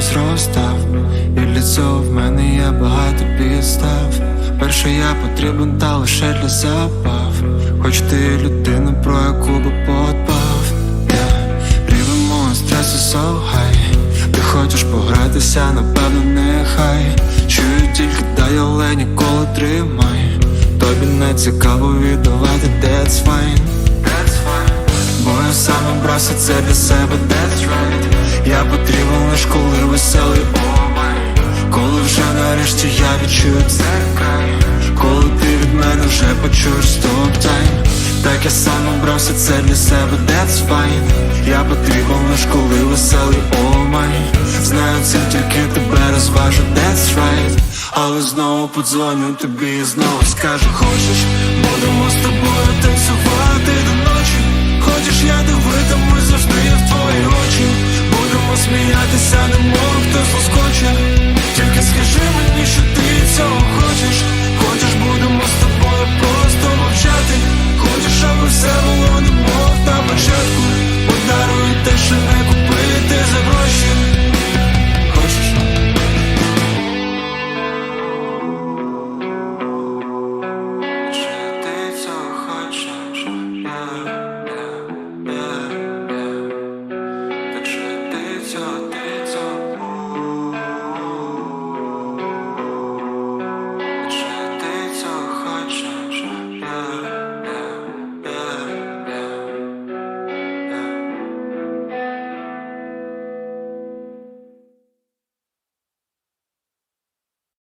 щось розстав, і для в мене є багато підстав. Перше, я потрібен, та лише для забав. Хоч ти людина, про яку би подбав yeah. Рівень стресу so Ти хочеш погратися, напевно, нехай Чую тільки дай, але ніколи тримай. Тобі не цікаво віддавати that's fine, that's fine. Бо я сам бросив це для себе, that's right Я потрібен я відчую це край. Коли ти від мене вже почуєш стоп тайм Так я сам обрався це для себе, that's fine. Я потрібен лиш коли веселий, о май Знаю це тільки тебе розважу, that's right. Але знову подзвоню тобі і знову скажу Хочеш, будемо з тобою танцювати до ночі. Хочеш, я дивитимусь завжди в твої очі. Будемо сміятися,